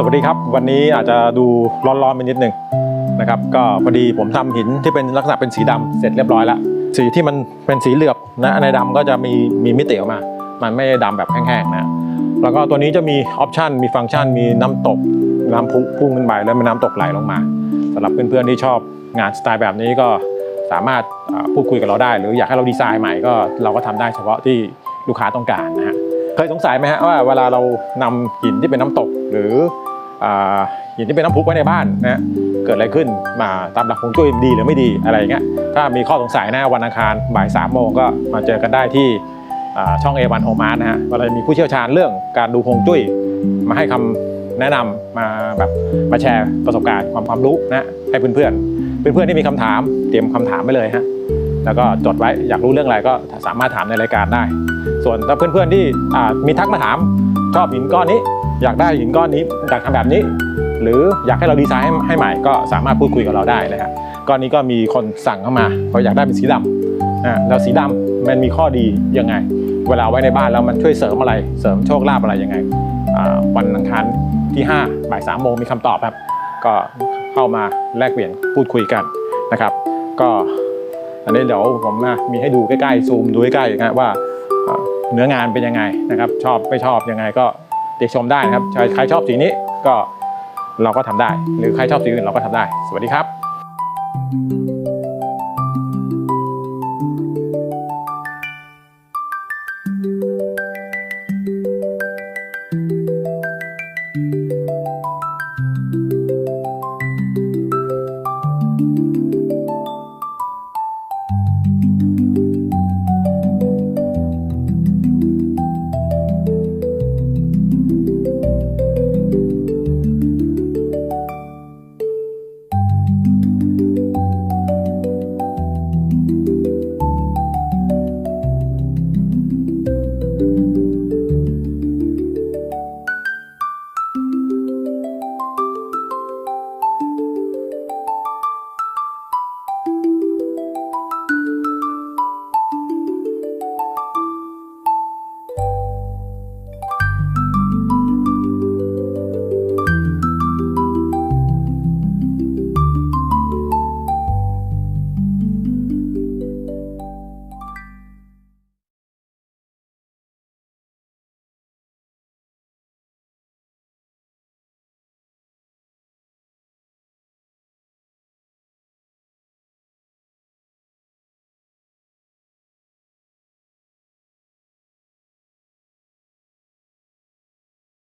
สวัสดีครับ วันนี้อาจจะดูร้อนๆไปนิดนึงนะครับก็พอดีผมทำหินที่เป็นลักษณะเป็นสีดำเสร็จเรียบร้อยแล้วสีที่มันเป็นสีเหลือบนะในดำก็จะมีมีมิติออกมา มันไม่ด้ดำแบบแห้งๆนะแล้วก็ตัวนี้จะมีออปชันมีฟังก์ชันมีน้ำตกน้ำพุพุ่งขึ้นไปแล้วมีน้ำตกไหลลงมาสำหรับเพื่อนๆที่ชอบงานสไตล์แบบนี้ก็สามารถพูดคุยกับเราได้ หรืออยากให้เราดีไซน์ใหม่ก็เราก็ทำได้เฉพาะที่ลูกค้าต้องการนะฮะเคยสงสัยไหมฮะว่าเวลาเรานำหินที่เป็นน้ำตกหรือ หินที่เป็นน้ำพุไว้ในบ้านนะฮะเกิดอะไรขึ้นมาตามหลักฮวงจุ้ยดีหรือไม่ดีอะไรเงี้ยถ้ามีข้อสงสัยนะวันอังคารบ่ายสามโมงก็มาเจอกันได้ที่อ่าช่อง A1 Home Art นะฮะเราจะมีผู้เชี่ยวชาญเรื่องการดูฮวงจุ้ย มาให้คำแนะนำมาแบบมาแชร์ประสบการณ์ความความรู้นะให้เพื่อนๆเพื่อนๆที่มีคำถามเตรียมคำถามไว้เลยฮะแล้วก็จดไว้อยากรู้เรื่องอะไรก็สามารถถามในรายการได้ ส่วนถ้าเพื่อนๆที่อ่มีทักมาถามชอบหินก้อนนี้ อยากได้หินก้อนนี้อยากทำแบบนี้ หรืออยากให้เราดีไซน์ให้ให้ใหม่ก็สามารถพูดคุยกับเราได้นะฮะก้อนนี้ก็มีคนสั่งเข้ามาเขาอยากได้เป็นสีดำนะแล้วสีดำมันมีข้อดียังไง เวลาไว้ในบ้านแล้วมันช่วยเสริมอะไร เสริมโชคลาภอะไรยังไงวันอังคารที่5บ่ายสามโมงมีคำตอบครับ ก็เข้ามาแลกเปลี่ยนพูดคุยกันนะครับ ก็อันนี้เดี๋ยวผมมีให้ดูใกล้ๆซูมดูใกล้ๆนะว่าเนื้องานเป็นยังไงนะครับ ชอบไม่ชอบยังไงก็ ติชมได้นะครับใครชอบสีนี้ก็เราก็ทำได้ หรือใครชอบสีอื่นเราก็ทำได้ สวัสดีครับ